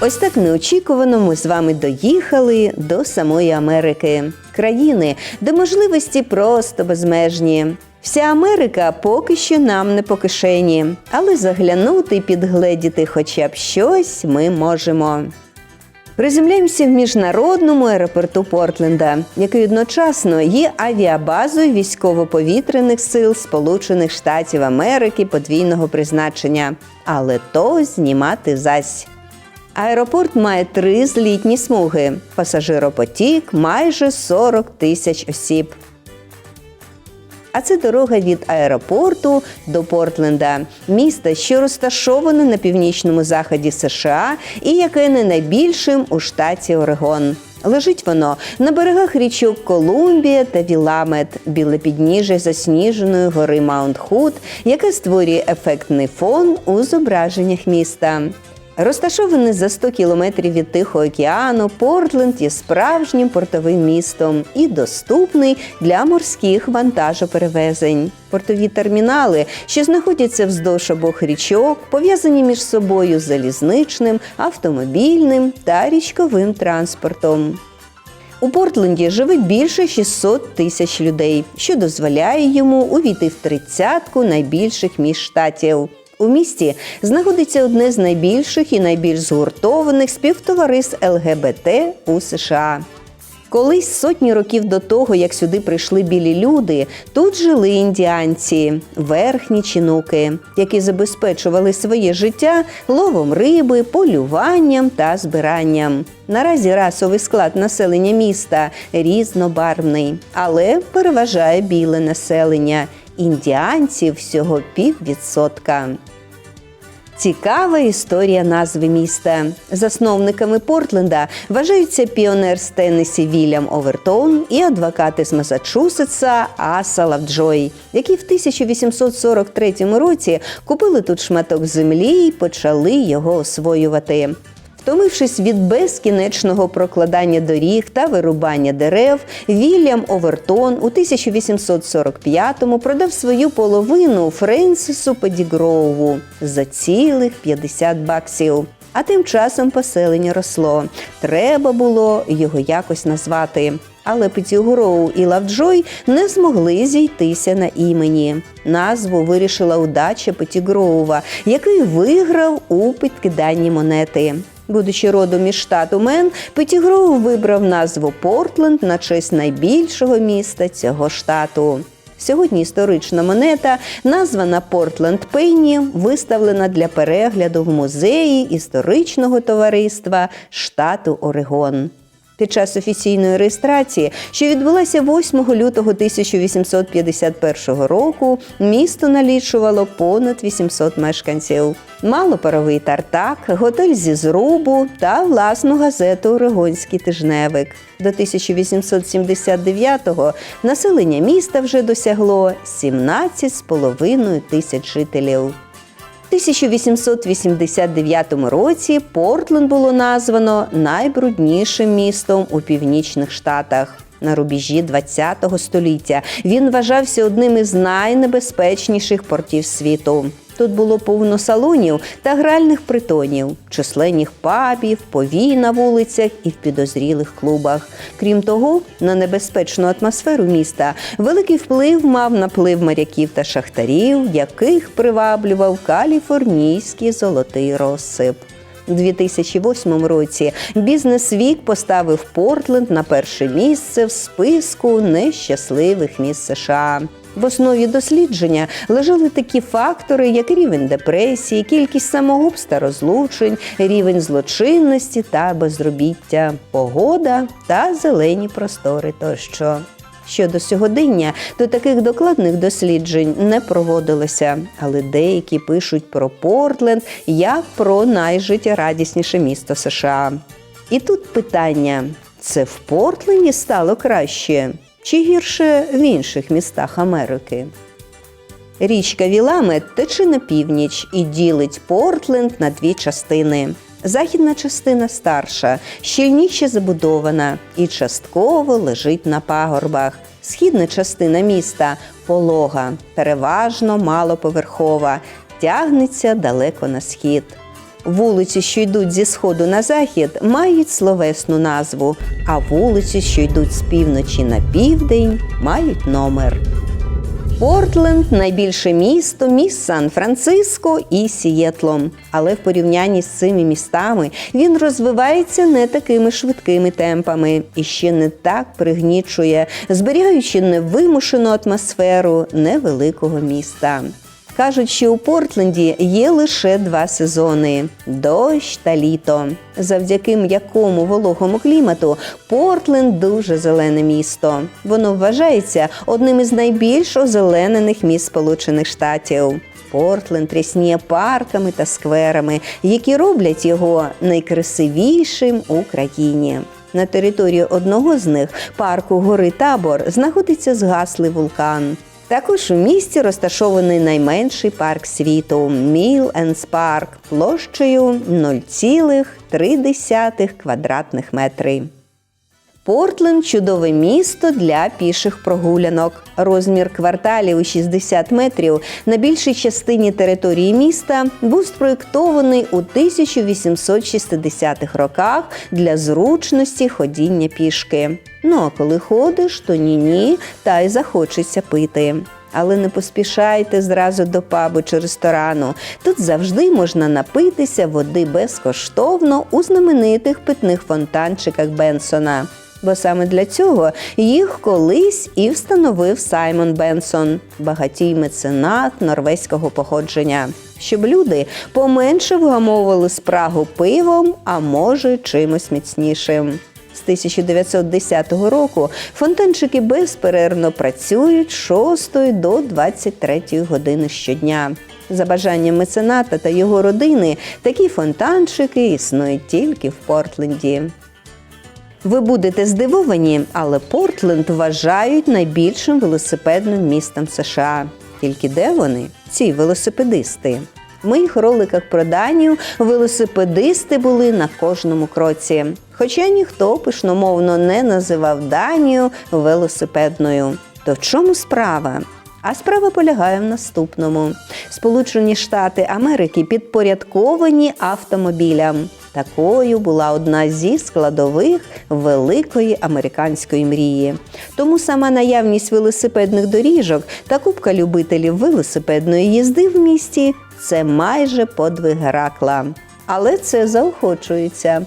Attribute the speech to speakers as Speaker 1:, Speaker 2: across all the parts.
Speaker 1: Ось так неочікувано ми з вами доїхали до самої Америки, країни, де можливості просто безмежні. Вся Америка поки що нам не по кишені, але заглянути і підгледіти хоча б щось ми можемо. Приземляємося в міжнародному аеропорту Портленда, який одночасно є авіабазою військово-повітряних сил Сполучених Штатів Америки подвійного призначення. Але то знімати зась. Аеропорт має три злітні смуги. Пасажиропотік майже 40 тисяч осіб. А це дорога від аеропорту до Портленда, міста, що розташоване на північному заході США і яке не найбільшим у штаті Орегон. Лежить воно на берегах річок Колумбія та Віламет, біле підніжжя засніженої гори Маунт Худ, яке створює ефектний фон у зображеннях міста. Розташований за 100 кілометрів від Тихого океану, Портленд є справжнім портовим містом і доступний для морських вантажоперевезень. Портові термінали, що знаходяться вздовж обох річок, пов'язані між собою залізничним, автомобільним та річковим транспортом. У Портленді живе більше 600 тисяч людей, що дозволяє йому увійти в тридцятку найбільших міст штатів. У місті знаходиться одне з найбільших і найбільш згуртованих співтовариств ЛГБТ у США. Колись сотні років до того, як сюди прийшли білі люди, тут жили індіанці, верхні чинуки, які забезпечували своє життя ловом риби, полюванням та збиранням. Наразі расовий склад населення міста різнобарвний, але переважає біле населення. Індіанців всього піввідсотка. Цікава історія назви міста. Засновниками Портленда вважаються піонер з Теннесі Вільям Овертон і адвокати з Масачусетса Аса Лавджой, які в 1843 році купили тут шматок землі і почали його освоювати. Втомившись від безкінечного прокладання доріг та вирубання дерев, Вільям Овертон у 1845-му продав свою половину Френсису Педігроуву за цілих 50 баксів. А тим часом поселення росло. Треба було його якось назвати. Але Петігроу і Лавджой не змогли зійтися на імені. Назву вирішила удача Петігроува, який виграв у підкиданні монети. Будучи родом із штату Мен, Петігроу вибрав назву Портленд на честь найбільшого міста цього штату. Сьогодні історична монета, названа Портленд Пенні, виставлена для перегляду в музеї історичного товариства штату Орегон. Під час офіційної реєстрації, що відбулася 8 лютого 1851 року, місто налічувало понад 800 мешканців. Мало паровий тартак, готель зі зрубу та власну газету Орегонський тижневик. До 1879-го населення міста вже досягло 17,5 тисяч жителів. 1889 році Портленд було названо найбруднішим містом у північних штатах. На рубежі ХХ століття він вважався одним із найнебезпечніших портів світу. Тут було повно салонів та гральних притонів, численних пабів, повій на вулицях і в підозрілих клубах. Крім того, на небезпечну атмосферу міста великий вплив мав наплив моряків та шахтарів, яких приваблював каліфорнійський золотий розсип. У 2008 році бізнес Вік поставив Портленд на перше місце в списку нещасливих міст США. В основі дослідження лежали такі фактори, як рівень депресії, кількість самогубств та розлучень, рівень злочинності та безробіття, погода та зелені простори тощо. Щодо сьогодення, то таких докладних досліджень не проводилося, але деякі пишуть про Портленд як про найжиттєрадісніше місто США. І тут питання: це в Портленді стало краще чи гірше в інших містах Америки? Річка Віламет тече на північ і ділить Портленд на дві частини. Західна частина старша, щільніше забудована і частково лежить на пагорбах. Східна частина міста полога, переважно малоповерхова, тягнеться далеко на схід. Вулиці, що йдуть зі сходу на захід, мають словесну назву, а вулиці, що йдуть з півночі на південь, мають номер. Портленд найбільше місто між Сан-Франциско і Сієтлом. Але в порівнянні з цими містами він розвивається не такими швидкими темпами і ще не так пригнічує, зберігаючи невимушену атмосферу невеликого міста. Кажуть, що у Портленді є лише два сезони дощ та літо. Завдяки м'якому вологому клімату Портленд дуже зелене місто. Воно вважається одним із найбільш озеленених міст Сполучених Штатів. Портленд рясніє парками та скверами, які роблять його найкрасивішим у країні. На території одного з них, парку Гори Табор, знаходиться згаслий вулкан. Також у місті розташований найменший парк світу Міл Енс Парк площею 0,3 квадратних метри. Портленд чудове місто для піших прогулянок. Розмір кварталів у 60 метрів на більшій частині території міста був спроєктований у 1860-х роках для зручності ходіння пішки. Ну а коли ходиш, то ні-ні, та й захочеться пити. Але не поспішайте зразу до пабу чи ресторану. Тут завжди можна напитися води безкоштовно у знаменитих питних фонтанчиках Бенсона. Бо саме для цього їх колись і встановив Саймон Бенсон, багатій меценат норвезького походження, щоб люди поменше вгамовували спрагу пивом, а може чимось міцнішим. З 1910 року фонтанчики безперервно працюють з 6 до 23 години щодня. За бажанням мецената та його родини такі фонтанчики існують тільки в Портленді. Ви будете здивовані, але Портленд вважають найбільшим велосипедним містом США. Тільки де вони? Ці велосипедисти. В моїх роликах про Данію велосипедисти були на кожному кроці. Хоча ніхто пишномовно не називав Данію велосипедною. То в чому справа? А справа полягає в наступному: Сполучені Штати Америки підпорядковані автомобілям. Такою була одна зі складових великої американської мрії. Тому сама наявність велосипедних доріжок та купка любителів велосипедної їзди в місті це майже подвиг Геракла. Але це заохочується.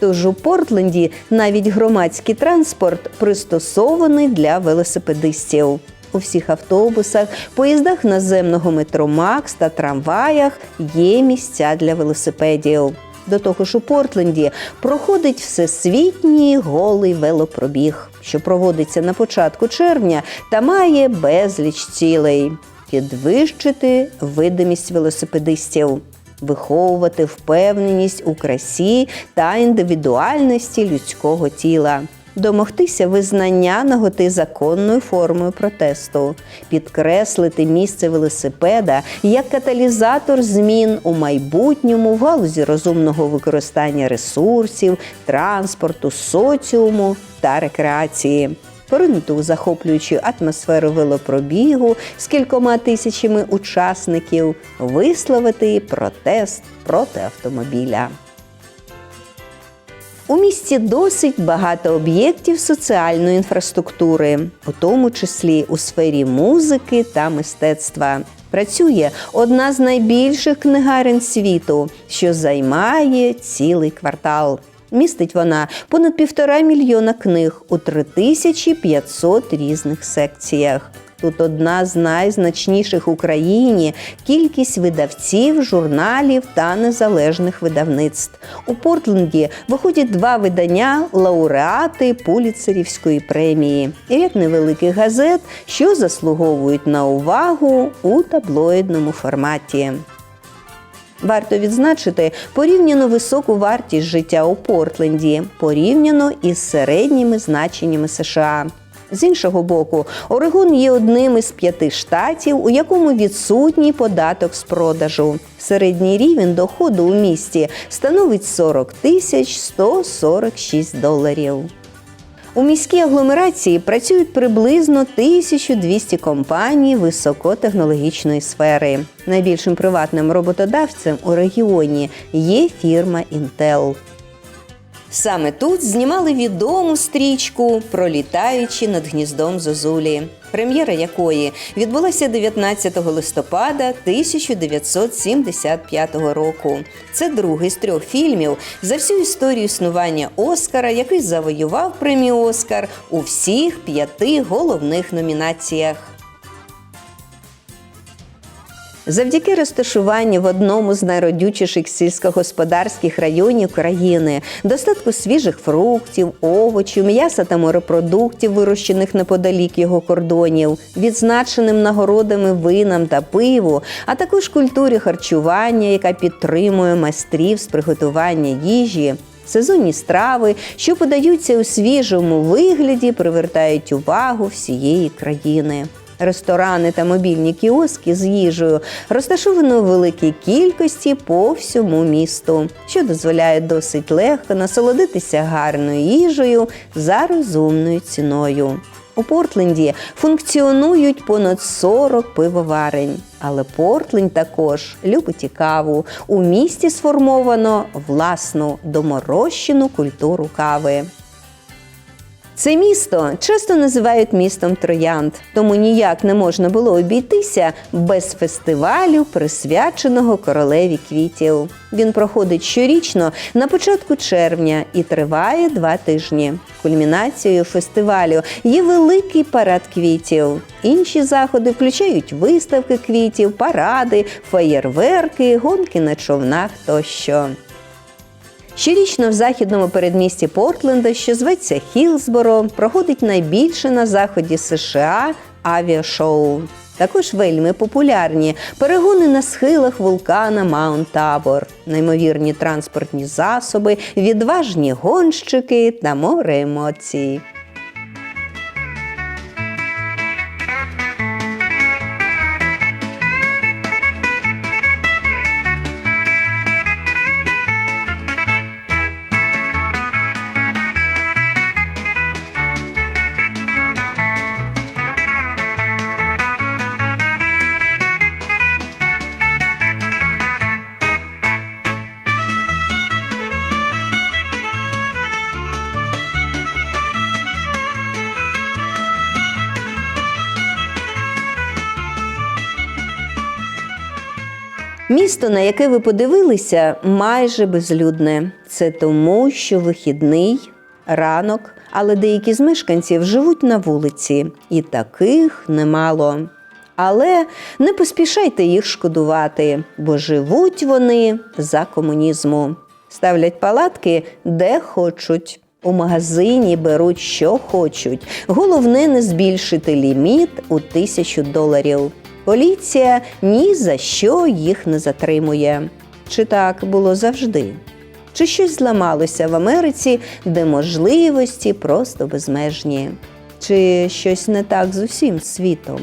Speaker 1: Тож у Портленді навіть громадський транспорт пристосований для велосипедистів. У всіх автобусах, поїздах наземного метро Макс та трамваях є місця для велосипедів. До того ж у Портленді проходить всесвітній голий велопробіг, що проводиться на початку червня та має безліч цілей підвищити видимість велосипедистів, виховувати впевненість у красі та індивідуальності людського тіла. Домогтися визнання наготи законною формою протесту, підкреслити місце велосипеда як каталізатор змін у майбутньому в галузі розумного використання ресурсів, транспорту, соціуму та рекреації. Поринути у захоплюючу атмосферу велопробігу з кількома тисячами учасників, висловити протест проти автомобіля. У місті досить багато об'єктів соціальної інфраструктури, у тому числі у сфері музики та мистецтва. Працює одна з найбільших книгарень світу, що займає цілий квартал. Містить вона понад півтора мільйона книг у 3500 різних секціях. Тут одна з найзначніших в Україні кількість видавців, журналів та незалежних видавництв. У Портленді виходять два видання лауреати Пуліцерівської премії ряд невеликих газет, що заслуговують на увагу у таблоїдному форматі. Варто відзначити порівняно високу вартість життя у Портленді порівняно із середніми значеннями США. З іншого боку, Орегон є одним із п'яти штатів, у якому відсутній податок з продажу. Середній рівень доходу у місті становить 40 тисяч 146 доларів. У міській агломерації працюють приблизно 1200 компаній високотехнологічної сфери. Найбільшим приватним роботодавцем у регіоні є фірма Intel. Саме тут знімали відому стрічку Пролітаючи над гніздом Зозулі, прем'єра якої відбулася 19 листопада 1975 року. Це другий з трьох фільмів за всю історію існування Оскара, який завоював премію Оскар у всіх п'яти головних номінаціях. Завдяки розташуванню в одному з найродючіших сільськогосподарських районів країни, достатку свіжих фруктів, овочів, м'яса та морепродуктів, вирощених неподалік його кордонів, відзначеним нагородами винам та пиву, а також культурі харчування, яка підтримує майстрів з приготування їжі. Сезонні страви, що подаються у свіжому вигляді, привертають увагу всієї країни. Ресторани та мобільні кіоски з їжею розташовано у великій кількості по всьому місту, що дозволяє досить легко насолодитися гарною їжею за розумною ціною. У Портленді функціонують понад 40 пивоварень, але Портленд також любить і каву. У місті сформовано власну доморощену культуру кави. Це місто часто називають містом троянд, тому ніяк не можна було обійтися без фестивалю, присвяченого королеві квітів. Він проходить щорічно на початку червня і триває два тижні. Кульмінацією фестивалю є великий парад квітів. Інші заходи включають виставки квітів, паради, феєрверки, гонки на човнах тощо. Щорічно в західному передмісті Портленда, що зветься Хілсборо, проходить найбільше на заході США авіашоу. Також вельми популярні перегони на схилах вулкана Маунт Табор, неймовірні транспортні засоби, відважні гонщики та море емоцій. Місто, на яке ви подивилися, майже безлюдне. Це тому, що вихідний ранок, але деякі з мешканців живуть на вулиці, і таких немало. Але не поспішайте їх шкодувати, бо живуть вони за комунізму. Ставлять палатки де хочуть. У магазині беруть, що хочуть. Головне не збільшити ліміт у тисячу доларів. Поліція ні за що їх не затримує. Чи так було завжди? Чи щось зламалося в Америці, де можливості просто безмежні? Чи щось не так з усім світом?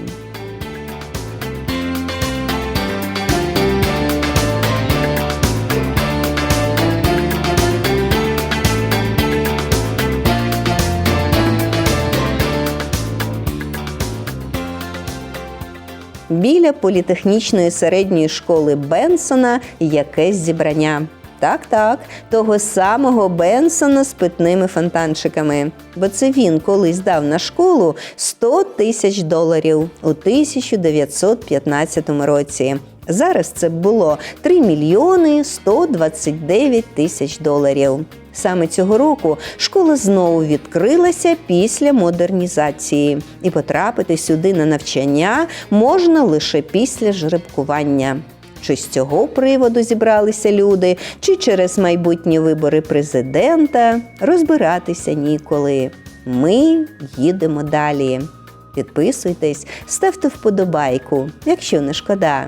Speaker 1: Біля політехнічної середньої школи Бенсона якесь зібрання. Так, так, того самого Бенсона з питними фонтанчиками. Бо це він колись дав на школу 100 тисяч доларів у 1915 році. Зараз це було 3 мільйони 129 тисяч доларів. Саме цього року школа знову відкрилася після модернізації, і потрапити сюди на навчання можна лише після жеребкування. Чи з цього приводу зібралися люди, чи через майбутні вибори президента розбиратися ніколи. Ми їдемо далі. Підписуйтесь, ставте вподобайку, якщо не шкода.